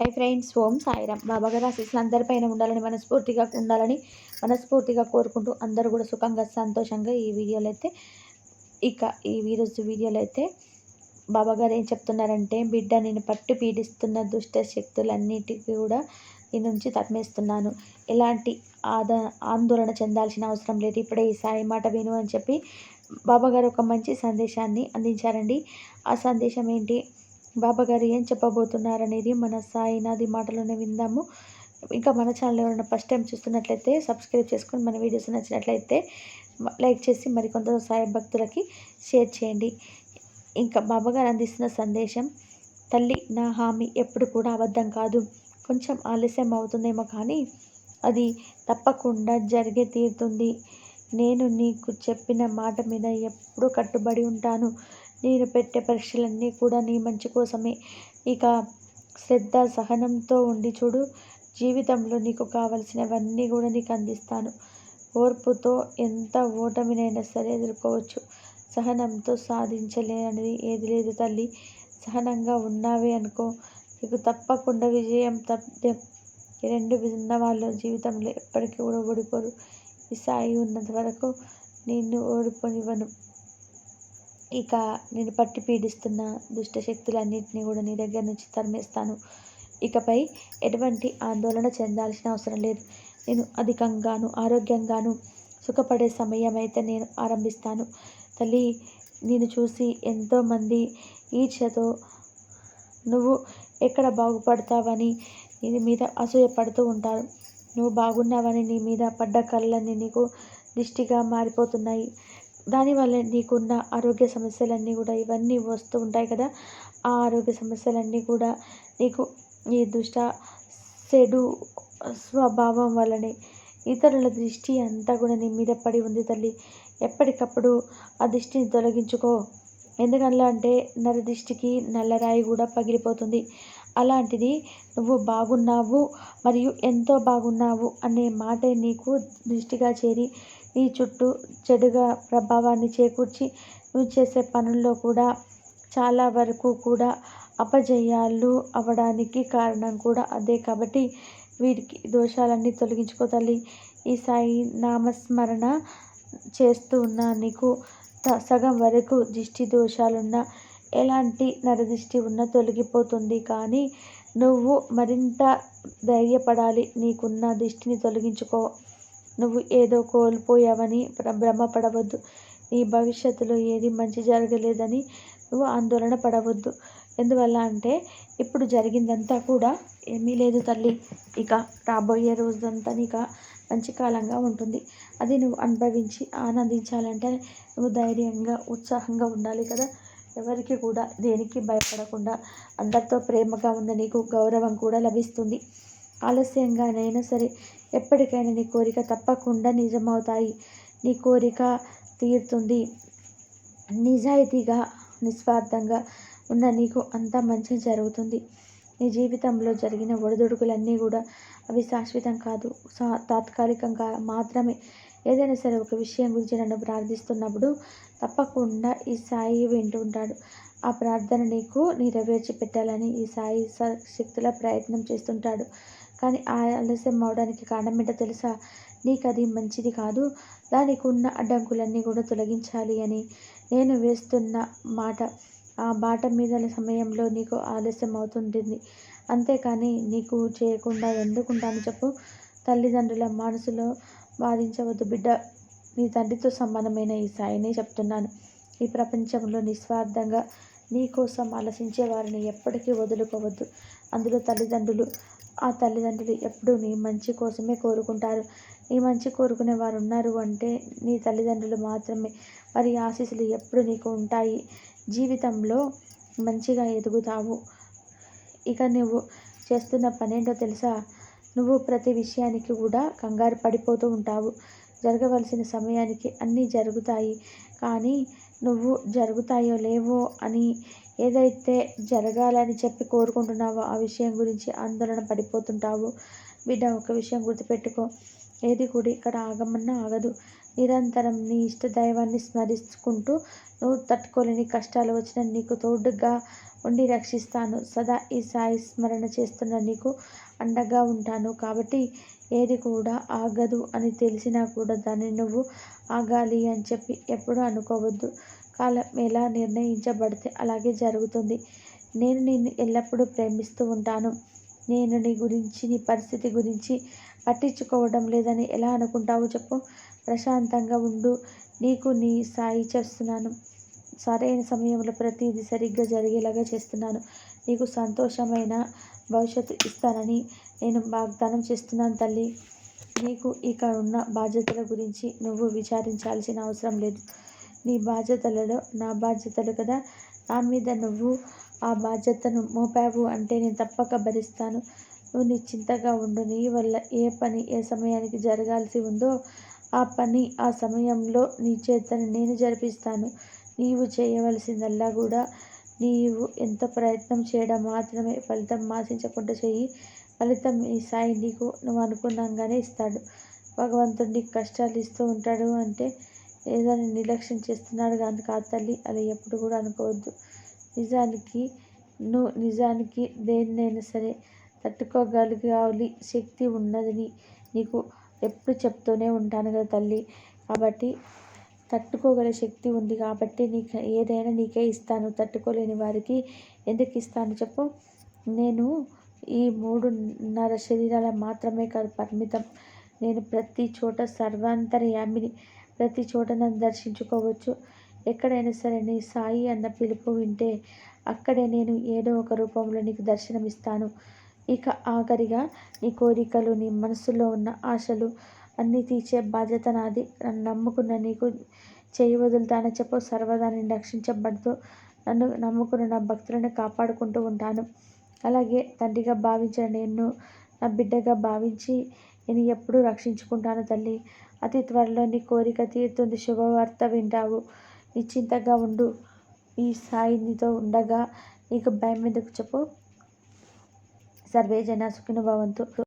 High friends Om Sairam. బాబాగారు ఆశీస్సులు అందరిపైన ఉండాలని మనస్ఫూర్తిగా ఉండాలని మనస్ఫూర్తిగా కోరుకుంటూ అందరూ కూడా సుఖంగా సంతోషంగా ఈ వీడియోలో అయితే ఇక ఈ ఈరోజు వీడియోలో అయితే బాబాగారు ఏం చెప్తున్నారంటే బిడ్డ నేను పట్టు పీడిస్తున్న దుష్ట శక్తులన్నిటికీ కూడా నీ నుంచి తరిమేస్తున్నాను. ఎలాంటి ఆద ఆందోళన చెందాల్సిన అవసరం లేదు. ఇప్పుడే ఈ సాయి మాట విను అని చెప్పి బాబాగారు ఒక మంచి సందేశాన్ని అందించారండి. ఆ సందేశం ఏంటి? బాబాగారు ఏం చెప్పబోతున్నారనేది మన సాయినాథి మాటలోనే విందాము. ఇంకా మన ఛానల్ ఎవరైనా ఫస్ట్ టైం చూస్తున్నట్లయితే సబ్స్క్రైబ్ చేసుకొని మన వీడియోస్ నచ్చినట్లయితే లైక్ చేసి మరికొంత సాయి భక్తులకి షేర్ చేయండి. ఇంకా బాబాగారు అందిస్తున్న సందేశం తల్లి నా హామీ ఎప్పుడు కూడా అబద్ధం కాదు. కొంచెం ఆలస్యం అవుతుందేమో కానీ అది తప్పకుండా జరిగే తీరుతుంది. నేను నీకు చెప్పిన మాట మీద ఎప్పుడూ కట్టుబడి ఉంటాను. నేను పెట్టే పరీక్షలన్నీ కూడా నీ మంచి కోసమే. ఇక శ్రద్ధ సహనంతో ఉండి చూడు. జీవితంలో నీకు కావలసినవన్నీ కూడా నీకు అందిస్తాను. ఓర్పుతో ఎంత ఓటమినైనా సరే ఎదుర్కోవచ్చు. సహనంతో సాధించలేనిది ఏది లేదు తల్లి. సహనంగా ఉన్నావే అనుకో. నీకు తప్పకుండా విజయం తథ్యం ఈ రెండు విన్న వాళ్ళు జీవితంలో ఎప్పటికీ కూడా ఓడిపోరు. ఈ సాయి ఉన్నంత వరకు నిన్ను ఓడిపోనివ్వను. ఇక నేను పట్టి పీడిస్తున్న దుష్టశక్తులన్నింటినీ కూడా నీ దగ్గర నుంచి తరిమేస్తాను. ఇకపై ఎటువంటి ఆందోళన చెందాల్సిన అవసరం లేదు. నేను అధికంగాను ఆరోగ్యంగాను సుఖపడే సమయం అయితే నేను ఆరంభిస్తాను. తల్లి నేను చూసి ఎంతోమంది ఈర్ష్యతో నువ్వు ఎక్కడ బాగుపడతావని నీ మీద అసూయపడుతూ ఉంటారు. నువ్వు బాగున్నావని నీ మీద పడ్డ కళ్ళన్నీ నీకు దిష్టిగా మారిపోతున్నాయి. దానివల్ల నీకున్న ఆరోగ్య సమస్యలన్నీ కూడా ఇవన్నీ వస్తూ ఉంటాయి కదా. ఆ ఆరోగ్య సమస్యలన్నీ కూడా నీకు ఈ దుష్ట చెడు స్వభావం వల్లనే ఇతరుల దృష్టి అంతా కూడా నీ మీద పడి ఉంది తల్లి. ఎప్పటికప్పుడు ఆ దృష్టిని తొలగించుకో. ఎందుకనలా అంటే నర దృష్టికి నల్లరాయి కూడా పగిలిపోతుంది. అలాంటిది నువ్వు బాగున్నావు మరియు ఎంతో బాగున్నావు అనే మాట నీకు దృష్టిగా చేరి నీ చుట్టూ చెడుగా ప్రభావాన్ని చేకూర్చి నువ్వు చేసే పనుల్లో కూడా చాలా వరకు కూడా అపజయాలు అవ్వడానికి కారణం కూడా అదే. కాబట్టి వీటికి దోషాలన్నీ తొలగించుకో తల్లి. ఈ సాయి నామస్మరణ చేస్తూ ఉన్న నీకు సగం వరకు దిష్టి దోషాలున్న ఎలాంటి నరదిష్టి ఉన్నా తొలగిపోతుంది. కానీ నువ్వు మరింత ధైర్యపడాలి. నీకున్న దిష్టిని తొలగించుకో. నువ్వు ఏదో కోల్పోయావని భ్రమపడవద్దు. నీ భవిష్యత్తులో ఏది మంచి జరగలేదని నువ్వు ఆందోళన పడవద్దు. ఎందువల్ల అంటే ఇప్పుడు జరిగిందంతా కూడా ఏమీ లేదు తల్లి. ఇక రాబోయే రోజంతా నీకు మంచి కాలంగా ఉంటుంది. అది నువ్వు అనుభవించి ఆనందించాలంటే నువ్వు ధైర్యంగా ఉత్సాహంగా ఉండాలి కదా. ఎవరికి కూడా దేనికి భయపడకుండా అందరితో ప్రేమగా ఉన్న నీకు గౌరవం కూడా లభిస్తుంది. ఆలస్యంగానైనా సరే ఎప్పటికైనా నీ కోరిక తప్పకుండా నిజమవుతాయి. నీ కోరిక తీరుతుంది. నిజాయితీగా నిస్వార్థంగా ఉన్న నీకు అంతా మంచి జరుగుతుంది. నీ జీవితంలో జరిగిన ఒడిదుడుకులన్నీ కూడా అవి శాశ్వతం కాదు. తాత్కాలికంగా మాత్రమే. ఏదైనా సరే ఒక విషయం గురించి నన్ను ప్రార్థిస్తున్నప్పుడు తప్పకుండా ఈ సాయి వింటుంటాడు ఆ ప్రార్థన నీకు నెరవేర్చి పెట్టాలని ఈ సాయి శక్తుల ప్రయత్నం చేస్తుంటాడు. కానీ ఆ ఆలస్యం అవడానికి కారణం ఏంటో తెలుసా? నీకు అది మంచిది కాదు. దానికి ఉన్న అడ్డంకులన్నీ కూడా తొలగించాలి అని నేను వేస్తున్న మాట. ఆ బాట మీద సమయంలో నీకు ఆలస్యం అవుతుంటుంది. అంతేకాని నీకు చేయకుండా ఎందుకుంటాను చెప్పు. తల్లిదండ్రుల మనసులో బాధించవద్దు బిడ్డ. నీ తండ్రితో సమానమైన ఈ సాయిని చెప్తున్నాను. ఈ ప్రపంచంలో నిస్వార్థంగా నీ కోసం ఆలోచించే వారిని ఎప్పటికీ వదులుకోవద్దు. అందులో తల్లిదండ్రులు ఆ తల్లిదండ్రులు ఎప్పుడూ నీ మంచి కోసమే కోరుకుంటారు. నీ మంచి కోరుకునే వారు ఉన్నారు అంటే నీ తల్లిదండ్రులు మాత్రమే. వారి ఆశీస్సులు ఎప్పుడు నీకు ఉంటాయి. జీవితంలో మంచిగా ఎదుగుతావు. ఇక నువ్వు చేస్తున్న పనేంటో తెలుసా? నువ్వు ప్రతి విషయానికి కూడా కంగారు పడిపోతూ ఉంటావు. జరగవలసిన సమయానికి అన్నీ జరుగుతాయి. కానీ నువ్వు జరుగుతాయో లేవో అని ఏదైతే జరగాలని చెప్పి కోరుకుంటున్నావో ఆ విషయం గురించి ఆందోళన పడిపోతుంటావు. బిడ్డ ఒక విషయం గుర్తుపెట్టుకో. ఏది కూడా ఇక్కడ ఆగమన్నా ఆగదు. నిరంతరం నీ ఇష్ట దైవాన్ని స్మరించుకుంటూ నువ్వు తట్టుకోలేని కష్టాలు వచ్చిన నీకు తోడుగా ఉండి రక్షిస్తాను. సదా ఈ సాయి స్మరణ చేస్తున్న నీకు అండగా ఉంటాను. కాబట్టి ఏది కూడా ఆగదు అని తెలిసినా కూడా దాన్ని నువ్వు ఆగాలి అని చెప్పి ఎప్పుడూ అనుకోవద్దు. కాలం ఎలా నిర్ణయించబడితే అలాగే జరుగుతుంది. నేను నిన్ను ఎల్లప్పుడూ ప్రేమిస్తూ ఉంటాను. నేను నీ గురించి నీ పరిస్థితి గురించి పట్టించుకోవడం లేదని ఎలా అనుకుంటావు చెప్పు. ప్రశాంతంగా ఉండు. నీకు నీ సాయి చేస్తున్నాను. సరైన సమయంలో ప్రతిదీ సరిగ్గా జరిగేలాగా చేస్తున్నాను. నీకు సంతోషమైన భవిష్యత్తు ఇస్తానని నేను వాగ్దానం చేస్తున్నాను తల్లి. నీకు ఇక ఉన్న బాధ్యతల గురించి నువ్వు విచారించాల్సిన అవసరం లేదు. నీ బాధ్యతలలో నా బాధ్యతలు కదా? నా మీద నువ్వు ఆ బాధ్యతను మోపావు అంటే నేను తప్పక భరిస్తాను. నువ్వు నిశ్చింతగా ఉండు. నీ వల్ల ఏ పని ఏ సమయానికి జరగాల్సి ఉందో ఆ పని ఆ సమయంలో నీ చేతను నేను జరిపిస్తాను. నీవు చేయవలసిందల్లా కూడా నీవు ఎంత ప్రయత్నం చేయడం మాత్రమే ఫలితం ఆశించకుండా చెయ్యి ఫలితం ఈ సాయి నీకు నువ్వు అనుకున్నాగానే ఇస్తాడు. భగవంతుడు నీకు కష్టాలు ఇస్తూ ఉంటాడు అంటే ఏదైనా నిర్లక్ష్యం చేస్తున్నాడు కానీ కాదు తల్లి అలా ఎప్పుడు కూడా అనుకోవద్దు. నిజానికి నువ్వు నిజానికి దేన్నైనా సరే తట్టుకోగలిగాలి. శక్తి ఉన్నదని నీకు ఎప్పుడు చెప్తూనే ఉంటాను కదా తల్లి. కాబట్టి తట్టుకోగల శక్తి ఉంది కాబట్టి నీకు ఏదైనా నీకే ఇస్తాను. తట్టుకోలేని వారికి ఎందుకు ఇస్తాను చెప్పు? నేను ఈ మూడున్నర శరీరాల మాత్రమే కాదు పరిమితం. నేను ప్రతి చోట సర్వాంతర్యామిని ప్రతి చోట నన్ను దర్శించుకోవచ్చు. ఎక్కడైనా సరే నీ సాయి అన్న పిలుపు వింటే అక్కడే నేను ఏదో ఒక రూపంలో నీకు దర్శనమిస్తాను. ఇక ఆఖరిగా నీ కోరికలు నీ మనసులో ఉన్న ఆశలు అన్నీ తీర్చే బాధ్యత నాది. నన్ను నమ్ముకున్న నీకు చేయి వదులుతానని చెప్పు. సర్వదా నేను రక్షించబడుతూ నన్ను నమ్ముకున్న నా భక్తులను కాపాడుకుంటూ ఉంటాను. అలాగే తండ్రిగా భావించిన నేను నా బిడ్డగా భావించి నేను ఎప్పుడూ రక్షించుకుంటాను తల్లి. అతి త్వరలో నీ కోరిక తీరుతుంది. శుభవార్త వింటావు. నిశ్చింతగా ఉండు. ఈ సాయి నీతో ఉండగా నీకు భయం ఎందుకు చెప్పు? సర్వే జన సుఖిన భవంతు.